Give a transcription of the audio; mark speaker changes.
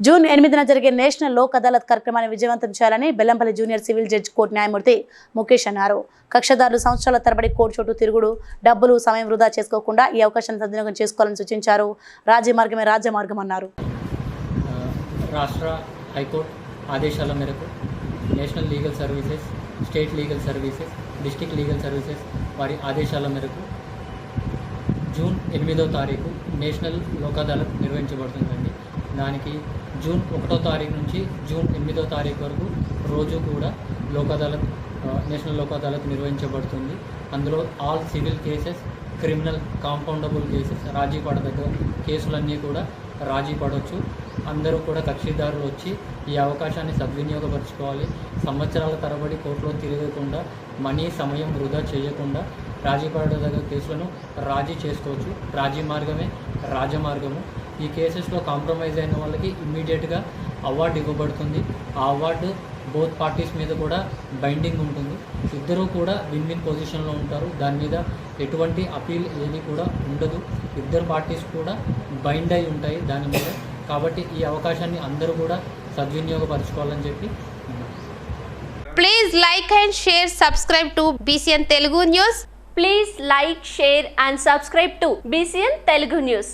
Speaker 1: June ఎనిమిదిన జరిగే national Lok Adalat కార్యక్రమాన్ని విజయవంతం చేయాలని Bellampalli junior civil judge court న్యాయమూర్తి ముఖేష్ అన్నారు. కక్షదారులు సంవత్సరాల తరబడి కోర్టు చుట్టూ తిరుగుడు డబ్బులు సమయం వృధా చేసుకోకుండా ఈ అవకాశాన్ని సద్వినియోగం చేసుకోవాలని సూచించారు. రాజ్య మార్గమే రాజ్య మార్గం అన్నారు.
Speaker 2: రాష్ట్ర హైకోర్టు ఆదేశాల మేరకు national legal services state legal services district legal services వారి ఆదేశాల మేరకు జూన్ ఎనిమిదో తారీఖు నేషనల్ లోక్ అదాలత్ నిర్వహించబడుతుందండి. దానికి జూన్ ఒకటో తారీఖు నుంచి జూన్ ఎనిమిదో తారీఖు వరకు రోజు కూడా లోక్ అదాలత్ నేషనల్ లోక్ అదాలత్ నిర్వహించబడుతుంది. అందులో all civil cases criminal compoundable cases రాజీ పడదగ్గ కేసులన్నీ కూడా రాజీ పడవచ్చు అందరూ కూడా కక్షిదారులు వచ్చి ఈ అవకాశాన్ని సద్వినియోగపరచుకోవాలి. సంవత్సరాల తరబడి కోర్టులో తిరగకుండా మనీ సమయం వృధా చేయకుండా రాజీ పడదగ్గ కేసులను రాజీ చేసుకోవచ్చు. రాజీ మార్గమే రాజమార్గము. ఈ కేసెస్లో కాంప్రమైజ్ అయిన వాళ్ళకి ఇమ్మీడియట్గా అవార్డు ఇవ్వబడుతుంది. ఆ అవార్డు బోత్ పార్టీస్ మీద కూడా బైండింగ్ ఉంటుంది. ఇద్దరూ కూడా విన్ విన్ పొజిషన్లో ఉంటారు. దాని మీద ఎటువంటి అపీల్ ఏది కూడా ఉండదు. ఇద్దరు పార్టీస్ కూడా బైండ్ అయి ఉంటాయి దాని మీద. కాబట్టి ఈ అవకాశాన్ని అందరూ కూడా సద్వినియోగపరచుకోవాలని చెప్పి
Speaker 3: please like and share subscribe to BCN Telugu news
Speaker 4: please like share and subscribe to BCN Telugu news